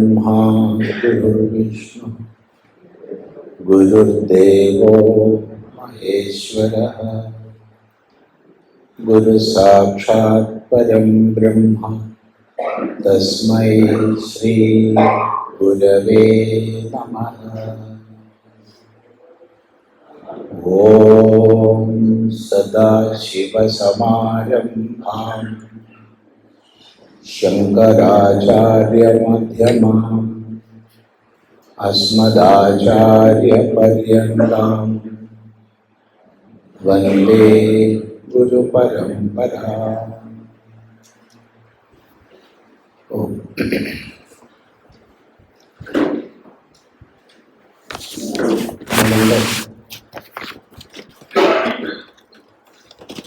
गुरुर्ब्रह्मा गुरुर्विष्णु गुरुर्देवो महेश्वरः। गुरुसाक्षात् परं ब्रह्म। तस्मै श्री गुरवे नमः। ॐ सदाशिवसमारम्भाम्। शंकराचार्य मध्यम अस्मदाचार्य शङ्कराचार्यमध्यमाम् वंदे गुरु परंपरा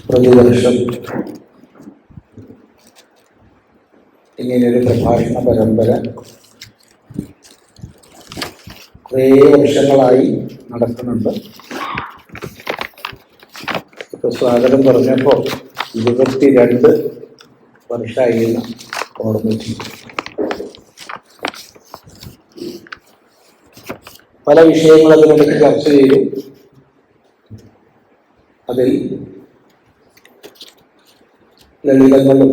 प्रतिवर्ष ഇങ്ങനെയൊരു പ്രഭാഷണ പരമ്പര കുറേ വർഷങ്ങളായി നടക്കുന്നുണ്ട്. ഇപ്പൊ സ്വാഗതം പറഞ്ഞപ്പോൾ ഇരുപത്തിരണ്ട് വർഷമായി ഓർമ്മിച്ചു. പല വിഷയങ്ങൾ അതിനിടയ്ക്ക് ചർച്ച ചെയ്തു. അതിൽ ലളിതങ്ങളും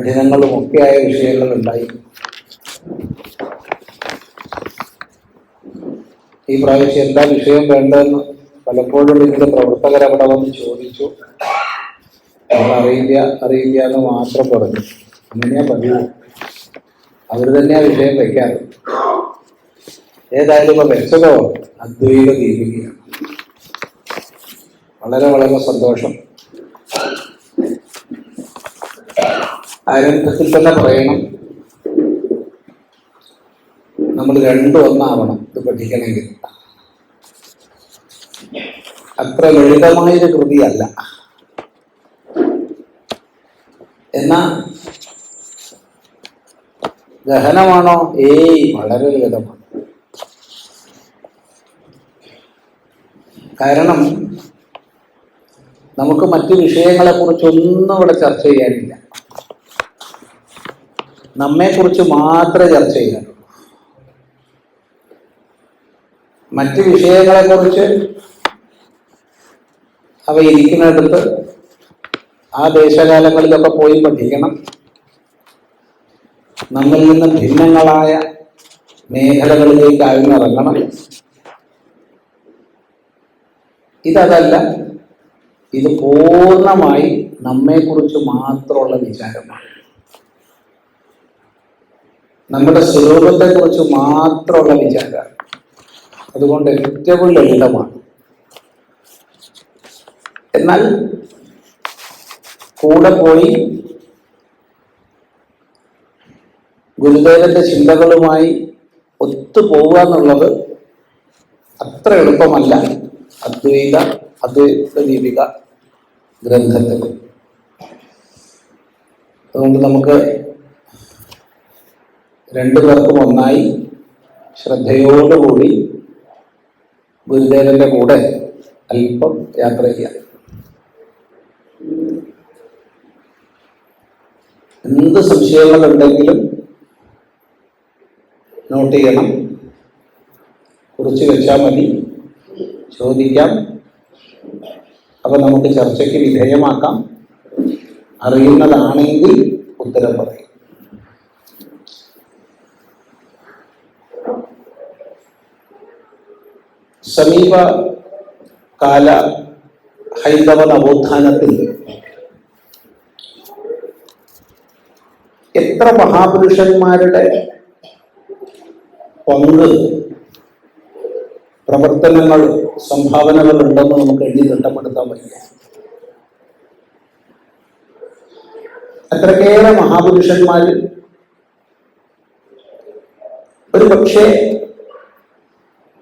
കഠിനങ്ങളും ഒക്കെയായ വിഷയങ്ങളുണ്ടായി. ഈ പ്രാവശ്യം എന്താ വിഷയം വേണ്ടതെന്ന് പലപ്പോഴും ഇതിന്റെ പ്രവർത്തകർ അവിടെ വന്ന് ചോദിച്ചു. അറിയില്ല അറിയില്ല എന്ന് മാത്രം പറഞ്ഞു. അങ്ങനെയാ പതിവ്. അവർ തന്നെയാ വിഷയം വയ്ക്കാറ് ഏതായാലും ഇപ്പൊ വെച്ചതോ അദ്വൈത ദീപികയാണ്. വളരെ വളരെ സന്തോഷം. ആരംഭത്തിൽ തന്നെ പറയണം. നമ്മൾ രണ്ടും ഒന്നാവണം ഇത് പഠിക്കണമെങ്കിൽ. അത്ര ലളിതമായൊരു കൃതിയല്ല. എന്നാ ഗഹനമാണോ? ഏയ് വളരെ ലളിതമാണ്. കാരണം നമുക്ക് മറ്റു വിഷയങ്ങളെ കുറിച്ചൊന്നും ഇവിടെ ചർച്ച ചെയ്യാനില്ല. നമ്മെക്കുറിച്ച് മാത്രമേ ചർച്ച ചെയ്യാറുള്ളൂ മറ്റ് വിഷയങ്ങളെക്കുറിച്ച് അവ ഇരിക്കുന്നിടത്ത് ആ ദേശകാലങ്ങളിലൊക്കെ പോയി പഠിക്കണം. നമ്മിൽ നിന്ന് ഭിന്നങ്ങളായ മേഖലകളിലേക്ക് അഴിഞ്ഞിറങ്ങണം ഇതല്ല ഇത് പൂർണമായി നമ്മെക്കുറിച്ച് മാത്രമുള്ള വിചാരമാണ്. നമ്മുടെ സ്വരൂപത്തെക്കുറിച്ച് മാത്രമുള്ള വിചാരമാണ് അതുകൊണ്ട് ഏറ്റവും ലളിതമാണ്. എന്നാൽ കൂടെ പോയി ഗുരുദേവന്റെ ചിന്തകളുമായി ഒത്തുപോവുക എന്നുള്ളത് അത്ര എളുപ്പമല്ല. അദ്വൈത അദ്വൈത ദീപിക ഗ്രന്ഥത്തിൽ. അതുകൊണ്ട് നമുക്ക് രണ്ടു പേർക്കും ഒന്നായി ശ്രദ്ധയോടുകൂടി ഗുരുദേവന്റെ കൂടെ അല്പം യാത്ര ചെയ്യാം. എന്ത് സംശയങ്ങളുണ്ടെങ്കിലും നോട്ട് ചെയ്യണം. കുറിച്ച് വെച്ചാൽ മതി. ചോദിക്കാം. അപ്പൊ നമുക്ക് ചർച്ചയ്ക്ക് വിധേയമാക്കാം. അറിയുന്നതാണെങ്കിൽ ഉത്തരം പറയും. സമീപ കാല ഹൈന്ദവ നവോത്ഥാനത്തിൽ എത്ര മഹാപുരുഷന്മാരുടെ പങ്ക് പ്രവർത്തനങ്ങൾ സംഭാവനകൾ ഉണ്ടെന്ന് നമുക്ക് എഴുതി തിട്ടപ്പെടുത്താൻ വയ്യ അത്രക്കേറെ മഹാപുരുഷന്മാർ ഒരു പക്ഷേ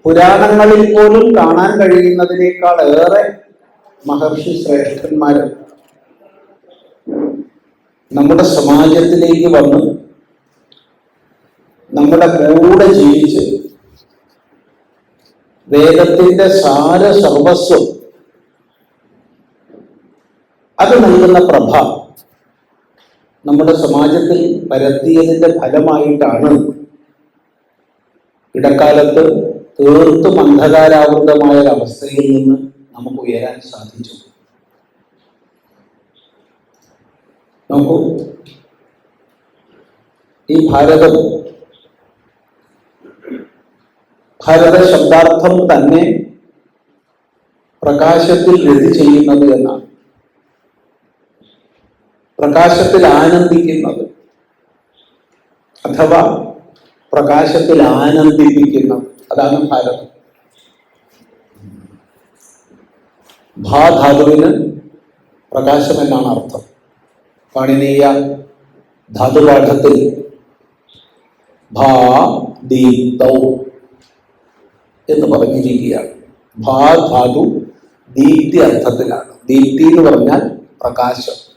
പുരാണങ്ങളിൽ പോലും കാണാൻ കഴിയുന്നതിനേക്കാൾ ഏറെ മഹർഷി ശ്രേഷ്ഠന്മാർ നമ്മുടെ സമാജത്തിലേക്ക് വന്ന് നമ്മുടെ കൂടെ ജീവിച്ച് വേദത്തിന്റെ സാര സർവസ്വം അത് നൽകുന്ന പ്രഭ നമ്മുടെ സമാജത്തിൽ പരത്തിയതിന്റെ ഫലമായിട്ടാണ് ഇടക്കാലത്ത് തീർത്തും അന്ധകാരാവൃതമായ ഒരവസ്ഥയിൽ നിന്ന് നമുക്ക് ഉയരാൻ സാധിച്ചു. നോക്കൂ. ഈ ഭാരതം ഭാരത ശബ്ദാർത്ഥം തന്നെ പ്രകാശത്തിൽ രതി ചെയ്യുന്നത് എന്നാണ്. പ്രകാശത്തിൽ ആനന്ദിക്കുന്നത്. അഥവാ പ്രകാശത്തിൽ ആനന്ദിപ്പിക്കുന്ന അതാണ് ഭാരതം. ഭാധാതുവിന് പ്രകാശം എന്നാണ് അർത്ഥം. പാണിനീയ ധാതുപാഠത്തിൽ ഭാ ദീപ്തൗ എന്ന് പറഞ്ഞിരിക്കുകയാണ്. ഭാ ധാതു ദീപ്തി അർത്ഥത്തിലാണ്. ദീപ്തി എന്ന് പറഞ്ഞാൽ പ്രകാശം.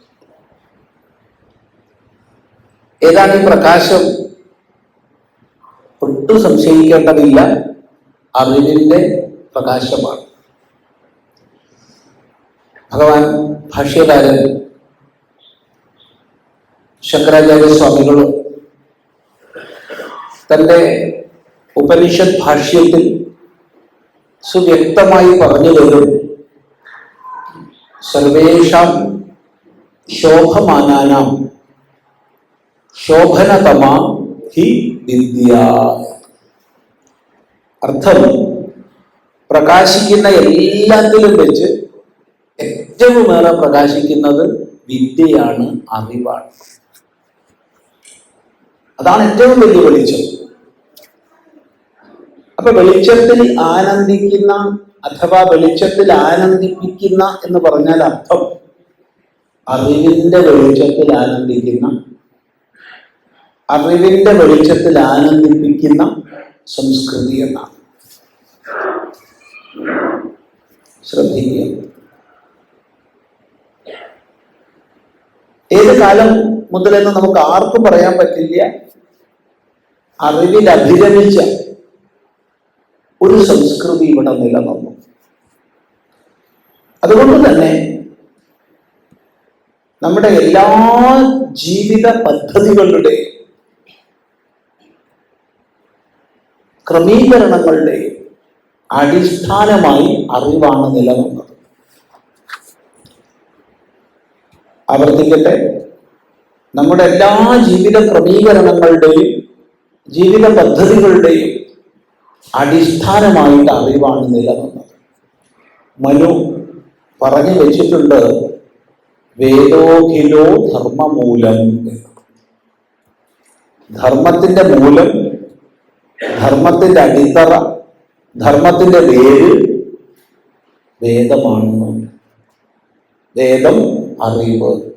ഏതാണ് ഈ പ്രകാശം? ഒട്ടും സംശയിക്കേണ്ടതില്ല. അറിവിന്റെ പ്രകാശമാണ്. ഭഗവാൻ ഭാഷ്യകാരൻ ശങ്കരാചാര്യ സ്വാമികൾ തന്റെ ഉപനിഷത് ഭാഷ്യത്തിൽ സുവ്യക്തമായി പറഞ്ഞു തരും. സർവേഷാം ശോഭമാനാനാം ശോഭനതമാ ഹി വിദ്യ അർത്ഥം പ്രകാശിക്കുന്ന എല്ലാത്തിലും വെച്ച് ഏറ്റവും ഏറെ പ്രകാശിക്കുന്നത് വിദ്യയാണ് അറിവാണ്. അതാണ് ഏറ്റവും വലിയ വെളിച്ചം. അപ്പൊ വെളിച്ചത്തിൽ ആനന്ദിക്കുന്ന അഥവാ വെളിച്ചത്തിൽ ആനന്ദിപ്പിക്കുന്ന എന്ന് പറഞ്ഞാൽ അർത്ഥം അറിവിന്റെ വെളിച്ചത്തിൽ ആനന്ദിക്കുന്ന അറിവിന്റെ വെളിച്ചത്തിൽ ആനന്ദിപ്പിക്കുന്ന സംസ്കൃതി എന്നാണ് ശ്രദ്ധിക്കുക. ഏത് കാലം മുതലെന്ന് നമുക്ക് ആർക്കും പറയാൻ പറ്റില്ല. അറിവിൽ അഭിരമിച്ച ഒരു സംസ്കൃതി ഇവിടെ നിലനിന്നു. അതുകൊണ്ട് തന്നെ നമ്മുടെ എല്ലാ ജീവിത പദ്ധതികളുടെയും ക്രമീകരണങ്ങളുടെയും അടിസ്ഥാനമായി അറിവാണ് നിലനിന്നത്. ആവർത്തിക്കട്ടെ. നമ്മുടെ എല്ലാ ജീവിത ക്രമീകരണങ്ങളുടെയും ജീവിത പദ്ധതികളുടെയും അടിസ്ഥാനമായിട്ട് അറിവാണ് നിലനിന്നത്. മനു പറഞ്ഞു വെച്ചിട്ടുണ്ട് വേദോഖിലോ ധർമ്മമൂലം ധർമ്മത്തിന്റെ മൂലം ധർമ്മത്തിന്റെ അടിത്തറ ധർമ്മത്തിന്റെ വേര് വേദമാണ് വേദം അറിവ്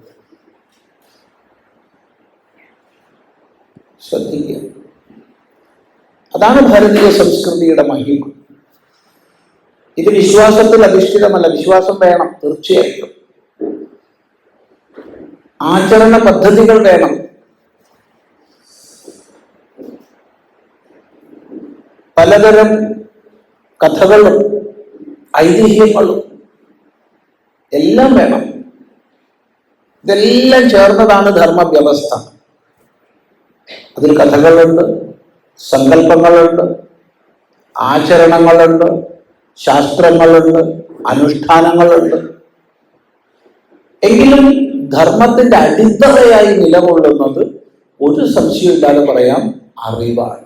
ശ്രദ്ധിക്കുക. അതാണ് ഭാരതീയ സംസ്കൃതിയുടെ മഹിമ. ഇത് വിശ്വാസത്തിൽ അധിഷ്ഠിതമല്ല. വിശ്വാസം വേണം തീർച്ചയായിട്ടും. ആചരണ പദ്ധതികൾ വേണം. പലതരം കഥകളും ഐതിഹ്യങ്ങളും എല്ലാം വേണം. ഇതെല്ലാം ചേർന്നതാണ് ധർമ്മവ്യവസ്ഥ. അതിൽ കഥകളുണ്ട് സങ്കല്പങ്ങളുണ്ട് ആചരണങ്ങളുണ്ട് ശാസ്ത്രങ്ങളുണ്ട് അനുഷ്ഠാനങ്ങളുണ്ട്. എങ്കിലും ധർമ്മത്തിന്റെ അടിത്തറയായി നിലകൊള്ളുന്നത് ഒരു സംശയമില്ലാതെ പറയാം അറിവാണ്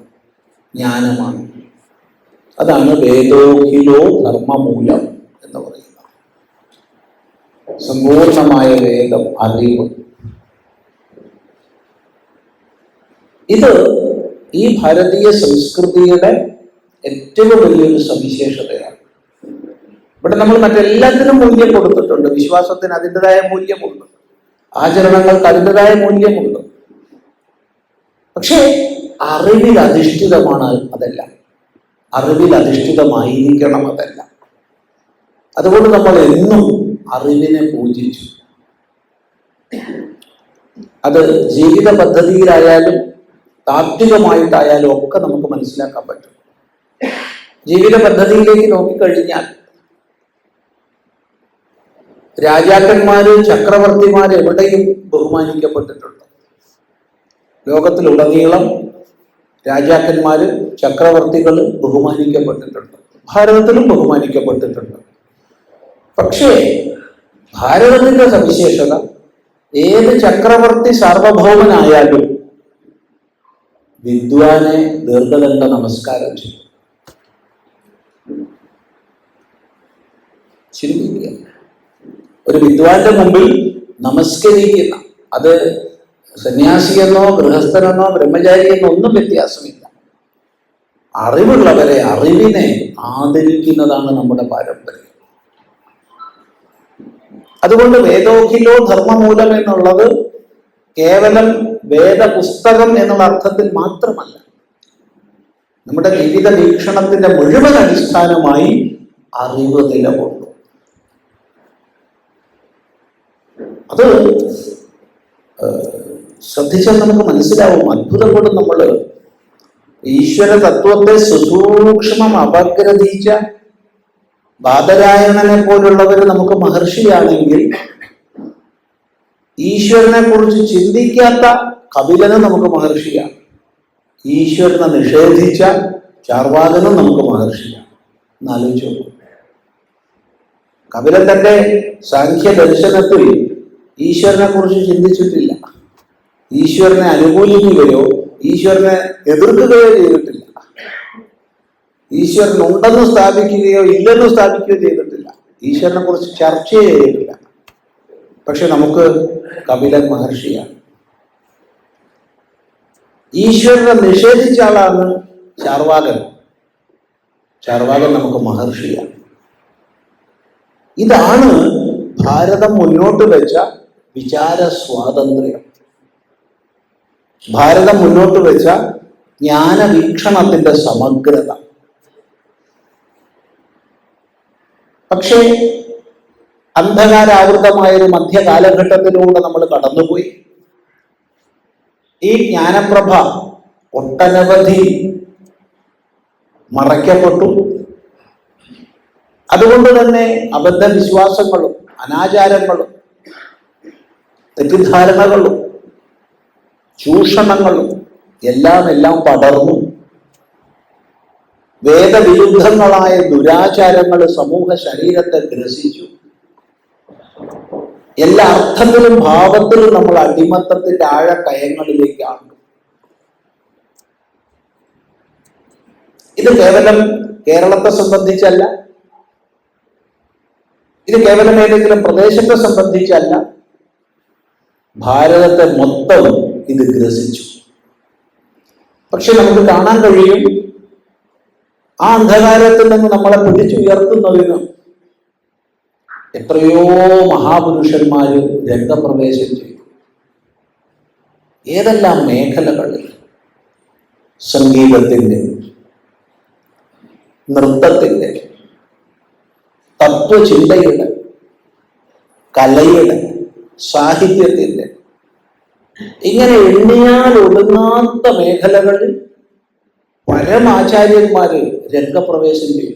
ജ്ഞാനമാണ്. അതാണ് വേദോഹിലോ ധർമ്മമൂലം എന്ന് പറയുന്നത്. സമ്പൂർണമായ വേദം അറിവ്. ഇത് ഈ ഭാരതീയ സംസ്കൃതിയുടെ ഏറ്റവും വലിയൊരു സവിശേഷതയാണ്. ഇവിടെ നമ്മൾ മറ്റെല്ലാത്തിനും മൂല്യം കൊടുത്തിട്ടുണ്ട്. വിശ്വാസത്തിന് അതിന്റെതായ മൂല്യമുണ്ട്. ആചരണങ്ങൾക്ക് അതിന്റെതായ മൂല്യമുണ്ട്. പക്ഷേ അറിവിൽ അധിഷ്ഠിതമാണ് അതെല്ലാം. അറിവിൽ അധിഷ്ഠിതമായിരിക്കണം അതല്ല. അതുകൊണ്ട് നമ്മൾ എന്നും അറിവിനെ പൂജിച്ചു. അത് ജീവിത പദ്ധതിയിലായാലും താത്വികമായിട്ടായാലും ഒക്കെ നമുക്ക് മനസ്സിലാക്കാൻ പറ്റും. ജീവിത പദ്ധതിയിലേക്ക് നോക്കിക്കഴിഞ്ഞാൽ രാജാക്കന്മാര് ചക്രവർത്തിമാര് എവിടെയും ബഹുമാനിക്കപ്പെട്ടിട്ടുണ്ട്. ലോകത്തിലുടനീളം രാജാക്കന്മാര് ചക്രവർത്തികൾ ബഹുമാനിക്കപ്പെട്ടിട്ടുണ്ട്. ഭാരതത്തിലും ബഹുമാനിക്കപ്പെട്ടിട്ടുണ്ട്. പക്ഷേ ഭാരതത്തിന്റെ സവിശേഷത ഏത് ചക്രവർത്തി സാർവഭൗമനായാലും വിദ്വാനെ ദീർഘദണ്ഡ നമസ്കാരം ചെയ്യും. ഒരു വിദ്വാന്റെ മുമ്പിൽ നമസ്കരിക്കുന്ന അത് സന്യാസിയെന്നോ ഗൃഹസ്ഥനെന്നോ ബ്രഹ്മചാരിയെന്നോ ഒന്നും വ്യത്യാസമില്ല. അറിവുള്ളവരെ അറിവിനെ ആദരിക്കുന്നതാണ് നമ്മുടെ പാരമ്പര്യം. അതുകൊണ്ട് വേദോഖിലോ ധർമ്മമൂലം എന്നുള്ളത് കേവലം വേദപുസ്തകം എന്നുള്ള അർത്ഥത്തിൽ മാത്രമല്ല. നമ്മുടെ ജീവിത വീക്ഷണത്തിന്റെ മുഴുവൻ അടിസ്ഥാനമായി അറിവ് നിലകൊണ്ടു അത് ശ്രദ്ധിച്ചാൽ നമുക്ക് മനസ്സിലാവും. അത്ഭുതപ്പെടും നമ്മൾ ഈശ്വര തത്വത്തെ സുസൂക്ഷ്മം അപഗ്രഥിച്ച ബാദരായണനെ പോലുള്ളവർ നമുക്ക് മഹർഷിയാണെങ്കിൽ ഈശ്വരനെ കുറിച്ച് ചിന്തിക്കാത്ത കപിലനും നമുക്ക് മഹർഷിയാണ്. ഈശ്വരനെ നിഷേധിച്ച ചാർവാകനും നമുക്ക് മഹർഷിയാണ്. എന്നാലോചിച്ചു കപിലൻ തന്റെ സാഖ്യ ദർശനത്തിൽ ഈശ്വരനെ കുറിച്ച് ചിന്തിച്ചിട്ടില്ല. ഈശ്വരനെ അനുകൂലിക്കുകയോ ഈശ്വരനെ എതിർക്കുകയോ ചെയ്തിട്ടില്ല. ഈശ്വരൻ ഉണ്ടെന്ന് സ്ഥാപിക്കുകയോ ഇല്ലെന്ന് സ്ഥാപിക്കുകയോ ചെയ്തിട്ടില്ല. ഈശ്വരനെ കുറിച്ച് ചർച്ച ചെയ്തിട്ടില്ല. പക്ഷെ നമുക്ക് കപിലൻ മഹർഷിയാണ്. ഈശ്വരനെ നിഷേധിച്ച ആളാണ് ചാർവാകൻ. ചാർവാകൻ നമുക്ക് മഹർഷിയാണ്. ഇതാണ് ഭാരതം മുന്നോട്ട് വെച്ച വിചാര സ്വാതന്ത്ര്യം. ഭാരതം മുന്നോട്ട് വെച്ച ജ്ഞാനവീക്ഷണത്തിന്റെ സമഗ്രത. പക്ഷേ അന്ധകാരാവൃതമായ ഒരു മധ്യകാലഘട്ടത്തിലൂടെ നമ്മൾ കടന്നുപോയി. ഈ ജ്ഞാനപ്രഭ ഒട്ടനവധി മറയ്ക്കപ്പെട്ടു. അതുകൊണ്ട് തന്നെ അബദ്ധവിശ്വാസങ്ങളും അനാചാരങ്ങളും തെറ്റിദ്ധാരണകളും ചൂഷണങ്ങളും എല്ലാം എല്ലാം പടർന്നു. വേദവിരുദ്ധങ്ങളായ ദുരാചാരങ്ങൾ സമൂഹ ശരീരത്തെ ഗ്രസിച്ചു. എല്ലാ അർത്ഥത്തിലും ഭാവത്തിലും നമ്മൾ അടിമത്തത്തിന്റെ ആഴക്കയങ്ങളിലേക്കാണ്. ഇത് കേവലം കേരളത്തെ സംബന്ധിച്ചല്ല. ഇത് കേവലം ഏതെങ്കിലും പ്രദേശത്തെ സംബന്ധിച്ചല്ല. ഭാരതത്തെ മൊത്തം ഇത് ഗ്രസിച്ചു. പക്ഷെ നമുക്ക് കാണാൻ കഴിയും ആ അന്ധകാരത്തിൽ നിന്ന് നമ്മളെ പിടിച്ചുയർത്തുന്നതിന് എത്രയോ മഹാപുരുഷന്മാർ രംഗപ്രവേശം ചെയ്തു. ഏതെല്ലാം മേഖലകളിൽ? സംഗീതത്തിന്റെ നൃത്തത്തിന്റെ തത്വചിന്തയുടെ കലയുടെ സാഹിത്യത്തിന്റെ ഇങ്ങനെ എണ്ണിയാൽ ഒടുങ്ങാത്ത മേഖലകളിൽ പരമാചാര്യന്മാര് രംഗപ്രവേശം ചെയ്തു.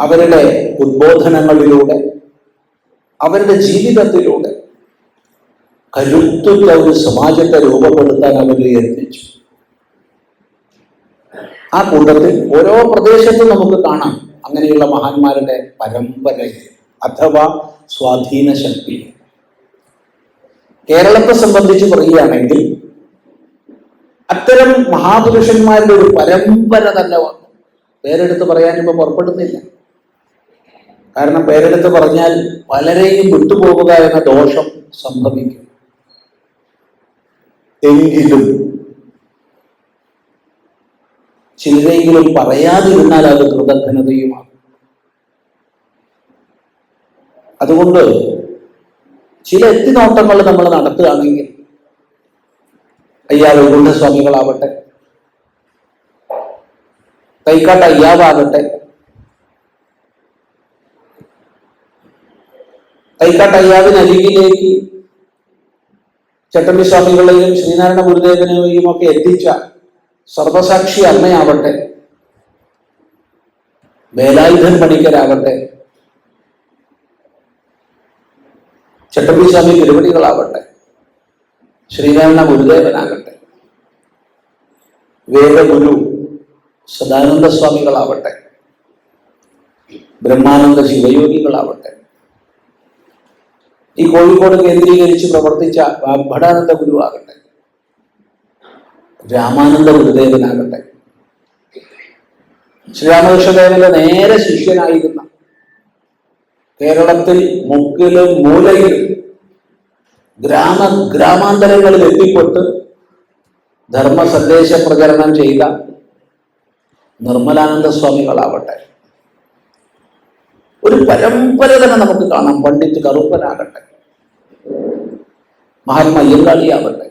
അവരുടെ ഉദ്ബോധനങ്ങളിലൂടെ അവരുടെ ജീവിതത്തിലൂടെ കരുത്തുള്ള ഒരു സമാജത്തെ രൂപപ്പെടുത്താൻ അവർ യത്നിച്ചു ആ കൂട്ടത്തിൽ ഓരോ പ്രദേശത്തും നമുക്ക് കാണാം അങ്ങനെയുള്ള മഹാന്മാരുടെ പരമ്പരയെ അഥവാ സ്വാധീന ശക്തി കേരളത്തെ സംബന്ധിച്ച് പറയുകയാണെങ്കിൽ അത്തരം മഹാപുരുഷന്മാരുടെ ഒരു പരമ്പര തന്നെ വന്നു. പേരെടുത്ത് പറയാൻ ഇപ്പൊ പുറപ്പെടുന്നില്ല. കാരണം പേരെടുത്ത് പറഞ്ഞാൽ പലരെയും വിട്ടുപോകുക എന്ന ദോഷം സംഭവിക്കും. എങ്കിലും ചിലരെങ്കിലും പറയാതിരുന്നാൽ അത് കൃതജ്ഞതയുമാണ്. അതുകൊണ്ട് ചില എത്തിനോട്ടങ്ങൾ നമ്മൾ നടത്തുകയാണെങ്കിൽ അയ്യാ ഗുണസ്വാമികളാവട്ടെ കൈക്കാട്ട അയ്യാവാകട്ടെ കൈക്കാട്ട അയ്യാവിന് അരികിലേക്ക് ചട്ടമ്പി സ്വാമികളെയും ശ്രീനാരായണ ഗുരുദേവനെയും ഒക്കെ എത്തിച്ച സർവസാക്ഷി അമ്മയാവട്ടെ വേലായുധൻ പണിക്കരാവട്ടെ ചട്ടമ്പി സ്വാമി തിരുവടികളാവട്ടെ ശ്രീരാമ ഗുരുദേവനാകട്ടെ. വേദഗുരു സദാനന്ദ സ്വാമികളാവട്ടെ ബ്രഹ്മാനന്ദ ശിവയോഗികളാവട്ടെ. ഈ കോഴിക്കോട് കേന്ദ്രീകരിച്ച് പ്രവർത്തിച്ച ഭടാനന്ദ ഗുരു ആകട്ടെ. രാമാനന്ദ ഗുരുദേവനാകട്ടെ. ശ്രീരാമകൃഷ്ണദേവന്റെ നേരെ ശിഷ്യനായിരുന്ന കേരളത്തിൽ മുക്കിലും മൂലയിലും ഗ്രാമ ഗ്രാമാന്തരങ്ങളിൽ എത്തിപ്പെട്ട് ധർമ്മ സന്ദേശ പ്രചരണം ചെയ്ത നിർമ്മലാനന്ദ സ്വാമികളാവട്ടെ. ഒരു പരമ്പര തന്നെ നമുക്ക് കാണാം പണ്ഡിറ്റ് കറുപ്പനാകട്ടെ മഹാത്മാ അയ്യങ്കാളിയാവട്ടെ.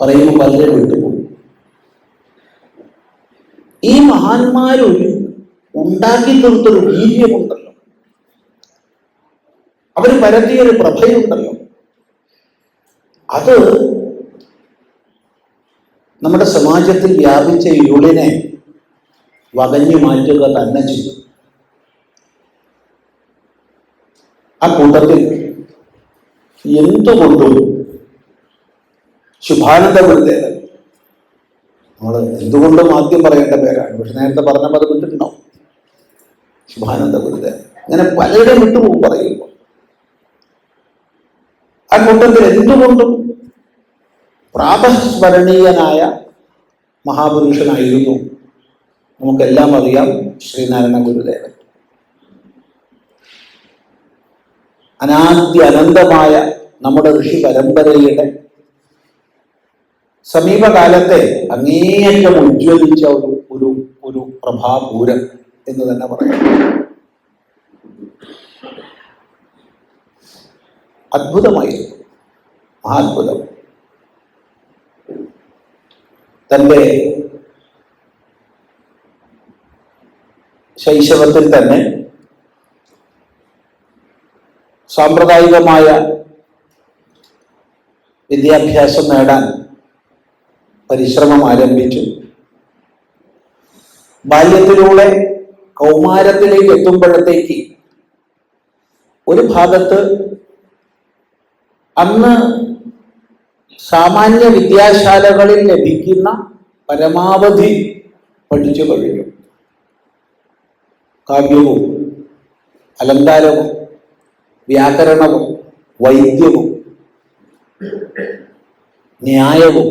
പറയുമ്പോൾ പലരെ വിട്ടുപോകും. ഈ മഹാന്മാരൊരു ഉണ്ടാക്കി തീർത്തൊരു വീര്യമുണ്ടല്ലോ. അവർ പരത്തിയൊരു പ്രഭയുണ്ടല്ലോ. അത് നമ്മുടെ സമാജത്തിൽ വ്യാപിച്ച ഇരുളിനെ വകഞ്ഞു മാറ്റുക തന്നെ ചെയ്തു. ആ കൂട്ടത്തിൽ എന്തുകൊണ്ടും ശുഭാനന്ദപ്പെടുത്തേത് നമ്മൾ എന്തുകൊണ്ടും ആദ്യം പറയേണ്ട പേരാണ്. പക്ഷെ നേരത്തെ പറഞ്ഞപ്പോൾ അത് വിട്ടിട്ടുണ്ടാവും ശുഭാനന്ദ ഗുരുദേവൻ അങ്ങനെ പലരും വിട്ടുപോകും പറയുമ്പോൾ ആ കൂട്ടത്തിൽ എന്തുകൊണ്ടും പ്രാതസ്മരണീയനായ മഹാപുരുഷനായിരുന്നു. നമുക്കെല്ലാം അറിയാം ശ്രീനാരായണ ഗുരുദേവൻ. അനാദ്യ അനന്തമായ നമ്മുടെ ഋഷി പരമ്പരയുടെ സമീപകാലത്തെ അങ്ങേയറ്റം ഉജ്ജ്വലിച്ച ഒരു ഒരു ഒരു പ്രഭാപൂരം. എന്ന് തന്നെ പറയാം. അത്ഭുതമായിരുന്നു. മഹാത്ഭുതം തന്റെ ശൈശവത്തിൽ തന്നെ സാമ്പ്രദായികമായ വിദ്യാഭ്യാസം നേടാൻ പരിശ്രമം ആരംഭിച്ചു. ബാല്യത്തിലൂടെ കൗമാരത്തിലേക്ക് എത്തുമ്പോഴത്തേക്ക് ഒരു ഭാഗത്ത് അന്ന് സാമാന്യ വിദ്യാശാലകളിൽ ലഭിക്കുന്ന പരമാവധി പഠിച്ചു കഴിഞ്ഞു. കാവ്യവും അലങ്കാരവും വ്യാകരണവും വൈദ്യവും ന്യായവും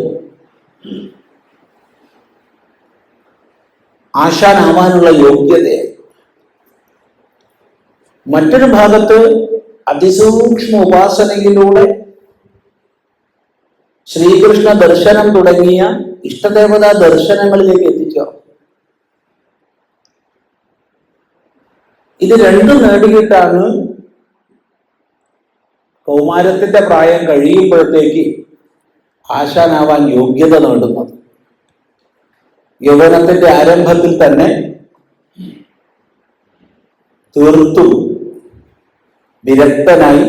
ആശാനാവാനുള്ള യോഗ്യതയായി മറ്റൊരു ഭാഗത്ത് അതിസൂക്ഷ്മ ഉപാസനയിലൂടെ ശ്രീകൃഷ്ണ ദർശനം തുടങ്ങിയ ഇഷ്ടദേവതാ ദർശനങ്ങളിലേക്ക് എത്തിച്ചേർന്നു ഇത് രണ്ടും നേടിയിട്ടാണ് കൗമാരത്തിന്റെ പ്രായം കഴിയുമ്പോഴത്തേക്ക് ആശാനാവാൻ യോഗ്യത നേടുന്നത്. യൗവനത്തിന്റെ ആരംഭത്തിൽ തന്നെ തീർത്തും വിരക്തനായി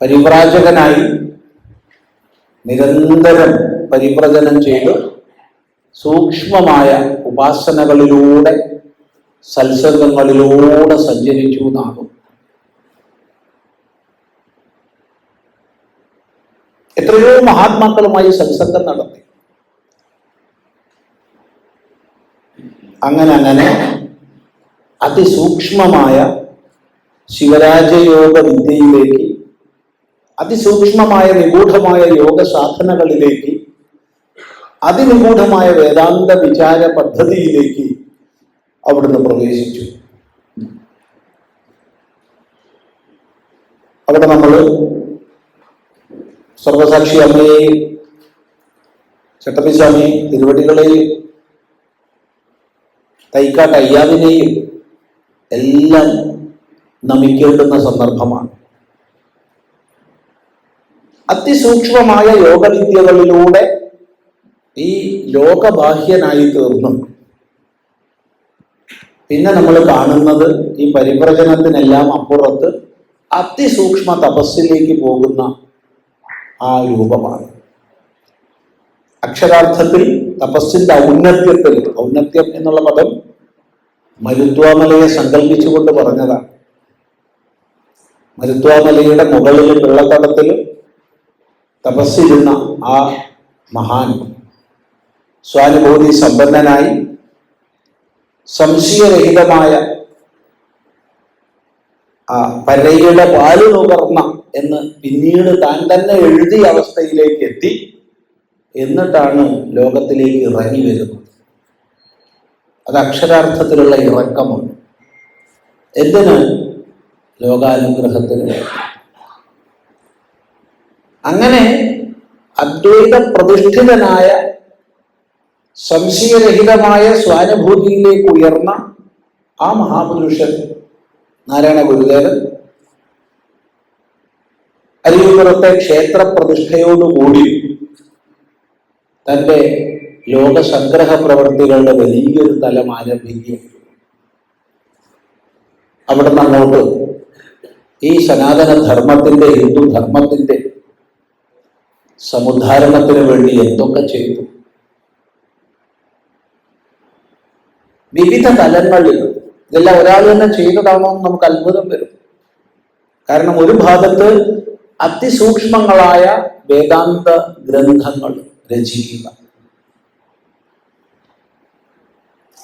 പരിവ്രാജകനായി നിരന്തരം പരിവ്രജനം ചെയ്ത് സൂക്ഷ്മമായ ഉപാസനകളിലൂടെ സത്സംഗങ്ങളിലൂടെ സഞ്ചരിച്ചു എന്നാകും. എത്രയോ മഹാത്മാക്കളുമായി സത്സംഗം നടത്തി. അങ്ങനെ അങ്ങനെ അതിസൂക്ഷ്മമായ ശിവരാജയോഗ വിദ്യയിലേക്ക് അതിസൂക്ഷ്മമായ നിഗൂഢമായ യോഗ സാധനകളിലേക്ക് അതിനിഗൂഢമായ വേദാന്ത വിചാര പദ്ധതിയിലേക്ക് അവിടുന്ന് പ്രവേശിച്ചു. അവിടെ നമ്മൾ സർവസാക്ഷി അമ്മയെയും ചട്ടപ്പിസ്വാമി തിരുവടികളെയും തൈക്കാട്ട് അയ്യാവിനെയും എല്ലാം നമിക്കേണ്ടുന്ന സന്ദർഭമാണ്. അതിസൂക്ഷ്മമായ യോഗവിദ്യകളിലൂടെ ഈ ലോകബാഹ്യനായി തീർന്നു. പിന്നെ നമ്മൾ കാണുന്നത് ഈ പരിപ്രചനത്തിനെല്ലാം അപ്പുറത്ത് അതിസൂക്ഷ്മ തപസ്സിലേക്ക് പോകുന്ന ആ രൂപമാണ്. അക്ഷരാർത്ഥത്തിൽ തപസ്സിന്റെ ഔന്നത്യത്തിൽ ഔന്നത്യം എന്നുള്ള പദം മരുത്വാമലയെ സങ്കല്പിച്ചുകൊണ്ട് പറഞ്ഞതാണ്. മരുത്വാമലയുടെ മുകളിൽ വെള്ളത്തടത്തിൽ തപസ്സിരുന്ന ആ മഹാൻ സ്വാനുഭൂതി സമ്പന്നനായി സംശയരഹിതമായ ആ പരയുടെ പാൽ നുകർന്ന എന്ന് പിന്നീട് താൻ തന്നെ എഴുതിയ അവസ്ഥയിലേക്ക് എത്തി. എന്നിട്ടാണ് ലോകത്തിലേക്ക് ഇറങ്ങി വരുന്നത്. അത് അക്ഷരാർത്ഥത്തിലുള്ള ഇറക്കമാണ്. എന്തിന്? ലോകാനുഗ്രഹത്തിന്. അങ്ങനെ അദ്വൈത പ്രതിഷ്ഠിതനായ സംശയരഹിതമായ സ്വാനുഭൂതിയിലേക്ക് ഉയർന്ന ആ മഹാപുരുഷൻ നാരായണ ഗുരുദേവൻ അരിയുപുറത്തെ ക്ഷേത്ര തന്റെ ലോകസംഗ്രഹ പ്രവൃത്തികളുടെ വലിയൊരു തലം ആരംഭിക്കും അവിടെ നിന്ന് ഈ സനാതന ധർമ്മത്തിന്റെ ഹിന്ദു ധർമ്മത്തിന്റെ സമുദ്ധാരണത്തിന് വേണ്ടി എന്തൊക്കെ ചെയ്തു? വിവിധ തലങ്ങളിൽ ഇതെല്ലാം ഒരാൾ തന്നെ ചെയ്തതാണോ എന്ന് നമുക്ക് അത്ഭുതം വരും. കാരണം ഒരു ഭാഗത്ത് അതിസൂക്ഷ്മങ്ങളായ വേദാന്ത ഗ്രന്ഥങ്ങൾ രചിക്കുക.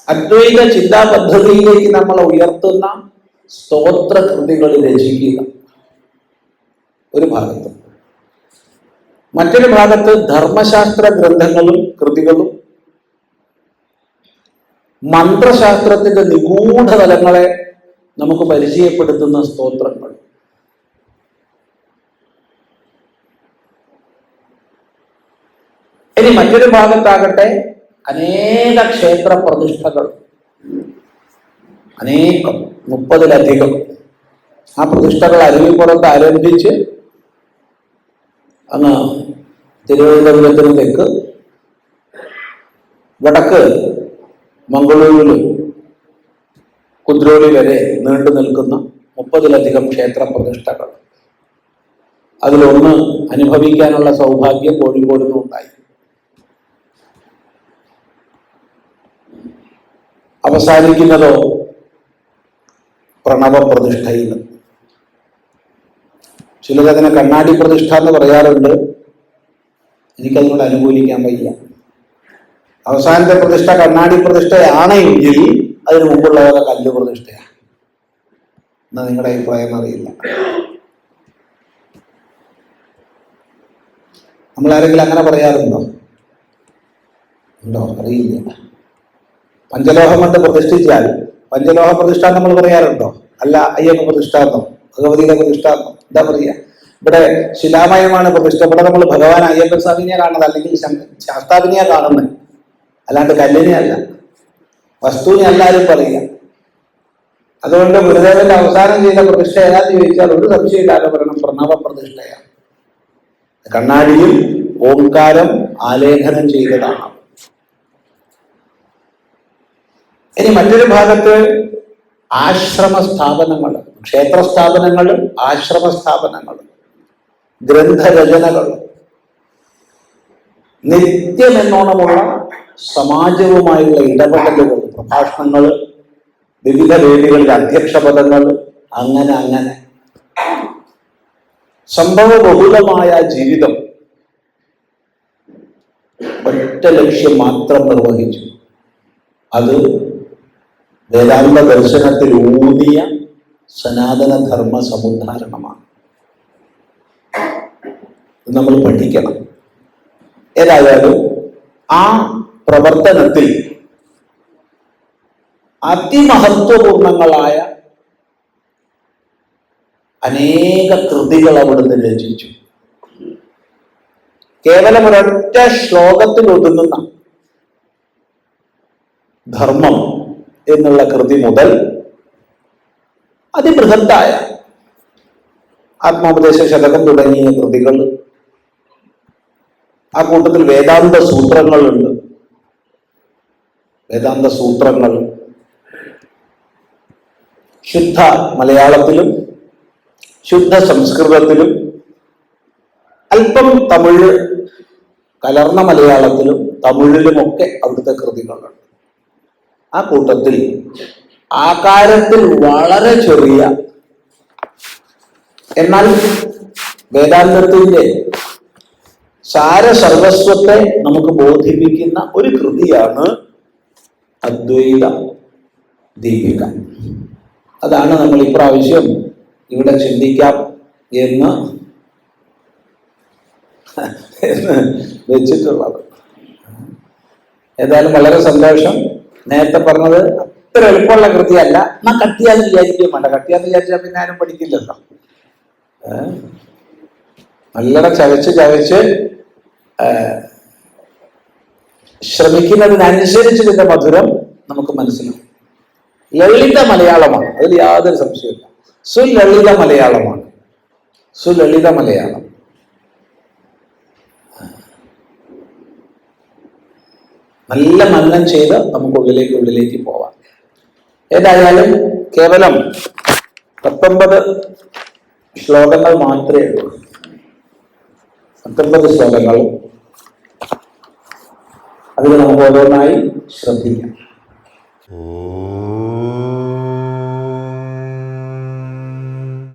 അദ്വൈത ചിന്താ പദ്ധതിയിലേക്ക് നമ്മൾ ഉയർത്തുന്ന സ്തോത്ര കൃതികൾ രചിക്കുക. ഒരു ഭാഗത്ത്. മറ്റൊരു ഭാഗത്ത് ധർമ്മശാസ്ത്ര ഗ്രന്ഥങ്ങളും കൃതികളും മന്ത്രശാസ്ത്രത്തിന്റെ നിഗൂഢ തലങ്ങളെ നമുക്ക് പരിചയപ്പെടുത്തുന്ന സ്തോത്രങ്ങൾ. ഇനി മറ്റൊരു ഭാഗത്താകട്ടെ അനേക ക്ഷേത്ര പ്രതിഷ്ഠകൾ. അനേകം മുപ്പതിലധികം. ആ പ്രതിഷ്ഠകൾ അരുവിപ്പുറത്ത് ആരംഭിച്ച് അങ്ങ് തിരുവനന്തപുരത്തിന് തെക്ക് വടക്ക് മംഗളൂരിൽ കുദ്രോളി വരെ നീണ്ടു നിൽക്കുന്ന മുപ്പതിലധികം ക്ഷേത്ര പ്രതിഷ്ഠകൾ. അതിലൊന്ന് അനുഭവിക്കാനുള്ള സൗഭാഗ്യം കോഴിക്കോടിനും അവസാനിക്കുന്നതോ പ്രണവ പ്രതിഷ്ഠയിൽ. ചിലരതിനെ കണ്ണാടി പ്രതിഷ്ഠ എന്ന് പറയാറുണ്ട്. എനിക്കതിനോട് അനുകൂലിക്കാൻ വയ്യ. അവസാനത്തെ പ്രതിഷ്ഠ കണ്ണാടി പ്രതിഷ്ഠയാണെങ്കിൽ അതിന് മുമ്പുള്ളവരെ കല്ല് പ്രതിഷ്ഠയാണ് എന്നാ നിങ്ങളുടെ അഭിപ്രായം അറിയില്ല. നമ്മളാരെങ്കിലും അങ്ങനെ പറയാറുണ്ടോ? ഉണ്ടോ? അറിയില്ല. പഞ്ചലോഹം കൊണ്ട് പ്രതിഷ്ഠിച്ചാൽ പഞ്ചലോഹ പ്രതിഷ്ഠ നമ്മൾ പറയാറുണ്ടോ? അല്ല അയ്യപ്പ പ്രതിഷ്ഠാന്തം ഭഗവതിയുടെ പ്രതിഷ്ഠാന്തം എന്താ പറയുക ഇവിടെ ശിലാമയമാണ് പ്രതിഷ്ഠ. ഇവിടെ നമ്മൾ ഭഗവാൻ അയ്യപ്പൻ സ്വാമിനെ കാണുന്നത് അല്ലെങ്കിൽ ശാസ്താവിനെ ശാസ്താവിനെയാ കാണുന്നത്. അല്ലാണ്ട് കല്ലിനെ അല്ല വസ്തുവിനെ എല്ലാവരും പറയുക അതുകൊണ്ട് ഗുരുദേവന്റെ അവസാനം ചെയ്ത പ്രതിഷ്ഠ ഏതാന്ന് ചോദിച്ചാൽ ഒരു സംശയമില്ലാതെ പറയണം പ്രണവ പ്രതിഷ്ഠയാണ്. കണ്ണാടിയിൽ ഓംകാരം ആലേഖനം ചെയ്തതാണ്. ഇനി മറ്റൊരു ഭാഗത്ത് ആശ്രമ സ്ഥാപനങ്ങൾ ക്ഷേത്ര സ്ഥാപനങ്ങൾ ആശ്രമ സ്ഥാപനങ്ങൾ ഗ്രന്ഥരചനകൾ നിത്യമെന്നോണമുള്ള സമാജവുമായുള്ള ഇടപെടലുകൾ പ്രഭാഷണങ്ങൾ വിവിധ വേദികളിൽ അധ്യക്ഷ പദങ്ങൾ അങ്ങനെ അങ്ങനെ. സംഭവ ബഹുലമായ ജീവിതം ഒറ്റ ലക്ഷ്യം മാത്രം നിർവഹിച്ചു. അത് വേദാന്ത ദർശനത്തിൽ ഊന്നിയ സനാതന ധർമ്മ സമുദ്ധാരണമാണ്. നമ്മൾ പഠിക്കണം. ഏതായാലും ആ പ്രവർത്തനത്തിൽ അതിമഹത്വപൂർണങ്ങളായ അനേക കൃതികൾ അവിടുന്ന് രചിച്ചു. കേവലം ഒരൊറ്റ ശ്ലോകത്തിൽ ഒതുങ്ങുന്ന ധർമ്മം എന്നുള്ള കൃതി മുതൽ അതിബൃഹത്തായ ആത്മോപദേശ ശതകം തുടങ്ങിയ കൃതികൾ ആ കൂട്ടത്തിൽ വേദാന്ത സൂത്രങ്ങളുണ്ട്. വേദാന്ത സൂത്രങ്ങൾ ശുദ്ധ മലയാളത്തിലും ശുദ്ധ സംസ്കൃതത്തിലും അല്പം തമിഴ് കലർന്ന മലയാളത്തിലും തമിഴിലുമൊക്കെ അവിടുത്തെ കൃതികളുണ്ട്. ആ കൂട്ടത്തിൽ ആകാരത്തിൽ വളരെ ചെറിയ എന്നാൽ വേദാന്തത്തിന്റെ സാരസർവസ്വത്തെ നമുക്ക് ബോധിപ്പിക്കുന്ന ഒരു കൃതിയാണ് അദ്വൈത ദീപിക. അതാണ് നമ്മൾ ഇപ്രാവശ്യം ഇവിടെ ചിന്തിക്കാം എന്ന് വെച്ചിട്ടുള്ളത്. ഏതായാലും വളരെ സന്തോഷം. നേരത്തെ പറഞ്ഞത് അത്ര എളുപ്പമുള്ള കൃതിയല്ല. എന്നാ കട്ടിയാന്ന് വിചാരിക്കുകയും വേണ്ട. കട്ടിയാന്ന് വിചാരിച്ചാൽ പിന്നെ ആരും പഠിക്കില്ലല്ലോ. നല്ലവണ്ണം ചവച്ച് ഏ, ശ്രമിക്കുന്നതിനനുസരിച്ച് ഇതിന്റെ മധുരം നമുക്ക് മനസ്സിലാവും. ലളിത മലയാളമാണ്. അതിൽ യാതൊരു സംശയമില്ല സുലളിത മലയാളമാണ്. സുലളിത മലയാളം. നല്ല മനനം ചെയ്ത് നമുക്ക് ഉള്ളിലേക്ക് ഉള്ളിലേക്ക് പോവാം. ഏതായാലും കേവലം പത്തൊമ്പത് ശ്ലോകങ്ങൾ മാത്രമേ ഉള്ളൂ. പത്തൊമ്പത് ശ്ലോകങ്ങൾ. അതിൽ നമുക്ക് ഓരോന്നായി ശ്രദ്ധിക്കാം. ഓ